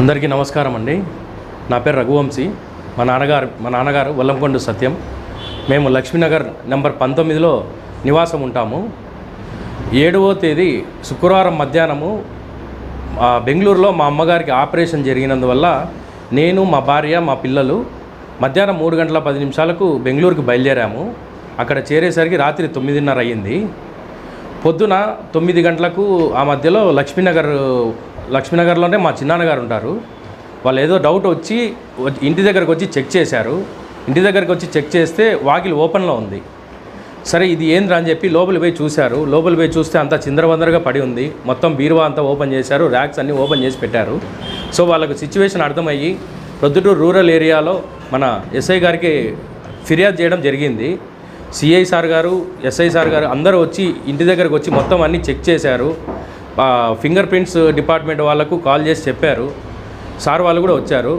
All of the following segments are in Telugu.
అందరికీ నమస్కారం అండి. నా పేరు రఘువంశీ. మా నాన్నగారు మా నాన్నగారు వల్లంకొండ సత్యం. మేము లక్ష్మీనగర్ నెంబర్ పంతొమ్మిదిలో నివాసం ఉంటాము. ఏడవ తేదీ శుక్రవారం మధ్యాహ్నము బెంగళూరులో మా అమ్మగారికి ఆపరేషన్ జరిగినందువల్ల నేను మా భార్య మా పిల్లలు మధ్యాహ్నం మూడు గంటల పది నిమిషాలకు బెంగళూరుకి బయలుదేరాము. అక్కడ చేరేసరికి రాత్రి తొమ్మిదిన్నర అయ్యింది. పొద్దున తొమ్మిది గంటలకు ఆ మధ్యలో లక్ష్మీనగర్ లక్ష్మీనగర్లోనే మా చిన్నాన్నగారు ఉంటారు. వాళ్ళు ఏదో డౌట్ వచ్చి ఇంటి దగ్గరకు వచ్చి చెక్ చేశారు. ఇంటి దగ్గరకు వచ్చి చెక్ చేస్తే వాకిలి ఓపెన్లో ఉంది. సరే ఇది ఏంద్రా అని చెప్పి లోపలి పోయి చూశారు. లోపలి పోయి చూస్తే అంతా చిందరవందరగా పడి ఉంది. మొత్తం బీరువా అంతా ఓపెన్ చేశారు. ర్యాక్స్ అన్నీ ఓపెన్ చేసి పెట్టారు. సో వాళ్ళకు సిచ్యువేషన్ అర్థమయ్యి ప్రొద్దుటూరు రూరల్ ఏరియాలో మన ఎస్ఐ గారికి ఫిర్యాదు చేయడం జరిగింది. సిఐ సార్ గారు ఎస్ఐ సార్ గారు అందరూ వచ్చి ఇంటి దగ్గరకు వచ్చి మొత్తం అన్నీ చెక్ చేశారు. ఫింగర్ ప్రింట్స్ డిపార్ట్మెంట్ వాళ్ళకు కాల్ చేసి చెప్పారు. సార్ వాళ్ళు కూడా వచ్చారు.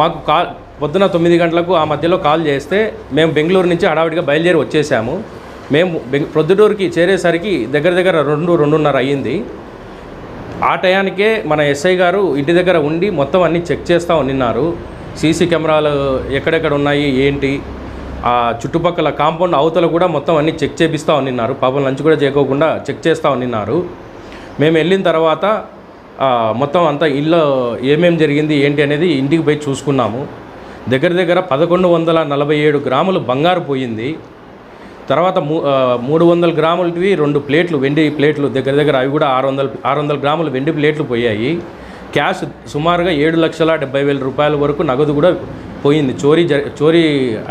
మాకు కాల్ పొద్దున తొమ్మిది గంటలకు ఆ మధ్యలో కాల్ చేస్తే మేము బెంగళూరు నుంచి హడావిడిగా బయలుదేరి వచ్చేసాము. మేము ప్రొద్దుటూరుకి చేరేసరికి దగ్గర దగ్గర రెండు రెండున్నర అయ్యింది. ఆ టయానికే మన ఎస్ఐ గారు ఇంటి దగ్గర ఉండి మొత్తం అన్నీ చెక్ చేస్తూ ఉన్నారు. సీసీ కెమెరాలు ఎక్కడెక్కడ ఉన్నాయి ఏంటి? ఆ చుట్టుపక్కల కాంపౌండ్ అవతల కూడా మొత్తం అన్నీ చెక్ చేపిస్తూ ఉన్నారు. పాపం లంచ్ కూడా చేయకోకుండా చెక్ చేస్తూ ఉన్నారు. మేము వెళ్ళిన తర్వాత మొత్తం అంతా ఇల్లు ఏమేమి జరిగింది ఏంటి అనేది ఇంటికి పోయి చూసుకున్నాము. దగ్గర దగ్గర పదకొండు వందల నలభై ఏడు గ్రాములు బంగారు పోయింది. తర్వాత మూ మూడు వందల గ్రాములవి రెండు ప్లేట్లు వెండి ప్లేట్లు దగ్గర దగ్గర అవి కూడా ఆరు వందల ఆరు వందల గ్రాములు వెండి ప్లేట్లు పోయాయి. క్యాష్ సుమారుగా ఏడు లక్షల డెబ్బై వేల రూపాయల వరకు నగదు కూడా పోయింది. చోరీ జ చోరీ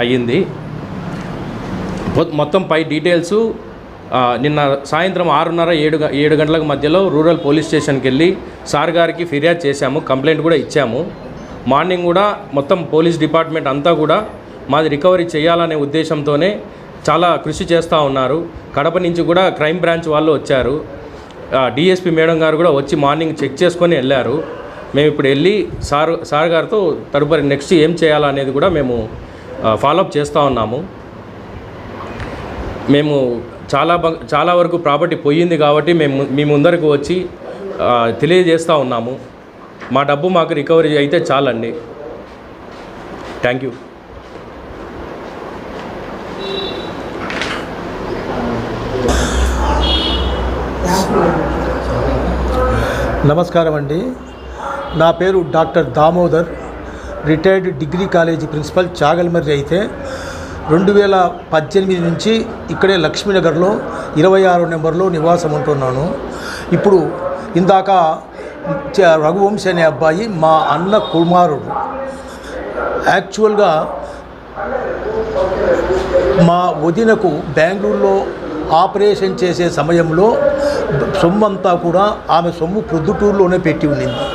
అయ్యింది. మొత్తం పై డీటెయిల్స్ నిన్న సాయంత్రం ఆరున్నర ఏడు ఏడు గంటలకు మధ్యలో రూరల్ పోలీస్ స్టేషన్కి వెళ్ళి సార్ గారికి ఫిర్యాదు చేశాము. కంప్లైంట్ కూడా ఇచ్చాము. మార్నింగ్ కూడా మొత్తం పోలీస్ డిపార్ట్మెంట్ అంతా కూడా మాది రికవరీ చేయాలనే ఉద్దేశంతోనే చాలా కృషి చేస్తూ ఉన్నారు. కడప నుంచి కూడా క్రైమ్ బ్రాంచ్ వాళ్ళు వచ్చారు. డిఎస్పి మేడం గారు కూడా వచ్చి మార్నింగ్ చెక్ చేసుకొని వెళ్ళారు. మేము ఇప్పుడు వెళ్ళి సార్ సార్ గారితో తదుపరి నెక్స్ట్ ఏం చేయాలనేది కూడా మేము ఫాలోఅప్ చేస్తూ ఉన్నాము. మేము చాలా చాలా వరకు ప్రాపర్టీ పోయింది కాబట్టి మేము మీ ముందరకు వచ్చి తెలియజేస్తూ ఉన్నాము. మా డబ్బు మాకు రికవరీ అయితే చాలండి. థ్యాంక్ యూ నమస్కారం అండి నా పేరు doctor Damodar retired degree college principal Chagalamarri అయితే రెండు వేల పద్దెనిమిది నుంచి ఇక్కడే లక్ష్మీనగర్లో ఇరవై ఆరు నెంబర్లో నివాసం ఉంటున్నాను. ఇప్పుడు ఇందాక రఘువంశ రఘువంశీ అనే అబ్బాయి మా అన్న కుమారుడు. యాక్చువల్గా మా వదినకు బెంగళూరులో ఆపరేషన్ చేసే సమయంలో సొమ్ము అంతా కూడా ఆమె సొమ్ము ప్రొద్దుటూరులోనే పెట్టి ఉండింది.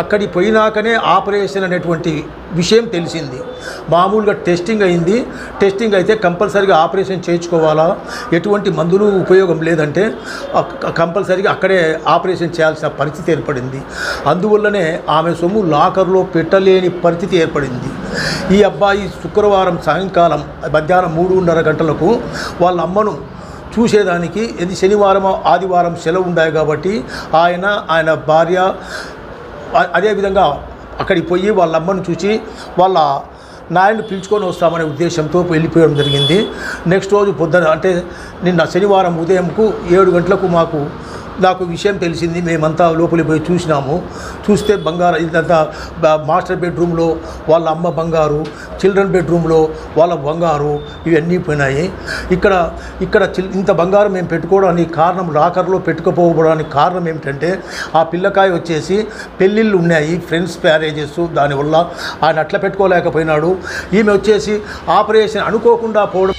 అక్కడికి పోయినాకనే ఆపరేషన్ అనేటువంటి విషయం తెలిసింది. మామూలుగా టెస్టింగ్ అయింది. టెస్టింగ్ అయితే కంపల్సరీగా ఆపరేషన్ చేయించుకోవాలా? ఎటువంటి మందులు ఉపయోగం లేదంటే కంపల్సరీగా అక్కడే ఆపరేషన్ చేయాల్సిన పరిస్థితి ఏర్పడింది. అందువల్లనే ఆమె సొమ్ము లాకర్లో పెట్టలేని పరిస్థితి ఏర్పడింది. ఈ అబ్బాయి శుక్రవారం సాయంకాలం మధ్యాహ్నం మూడున్నర గంటలకు వాళ్ళ అమ్మను చూసేదానికి ఇది శనివారం ఆదివారం సెలవు ఉన్నాయి కాబట్టి ఆయన ఆయన భార్య అదేవిధంగా అక్కడికి పోయి వాళ్ళ అమ్మను చూసి వాళ్ళ నాయన్ని పిలుచుకొని వస్తామనే ఉద్దేశంతో వెళ్ళిపోవడం జరిగింది. నెక్స్ట్ రోజు పొద్దున అంటే నిన్న శనివారం ఉదయంకు ఏడు గంటలకు మాకు నాకు విషయం తెలిసింది. మేమంతా లోపలికి పోయి చూసినాము. చూస్తే బంగారు ఇదంతా మాస్టర్ బెడ్రూమ్లో వాళ్ళ అమ్మ బంగారు చిల్డ్రన్ బెడ్రూమ్లో వాళ్ళ బంగారు ఇవన్నీ పోయినాయి. ఇక్కడ ఇక్కడ చిల్- ఇంత బంగారం మేము పెట్టుకోవడానికి కారణం లాకర్లో పెట్టుకుపోవడానికి కారణం ఏమిటంటే ఆ పిల్లకాయ వచ్చేసి పెళ్ళిళ్ళు ఉన్నాయి ఫ్రెండ్స్ మ్యారేజెస్ దానివల్ల. ఆయన అట్లా పెట్టుకోలేకపోయినాడు. ఈమె వచ్చేసి ఆపరేషన్ అనుకోకుండా పోవడం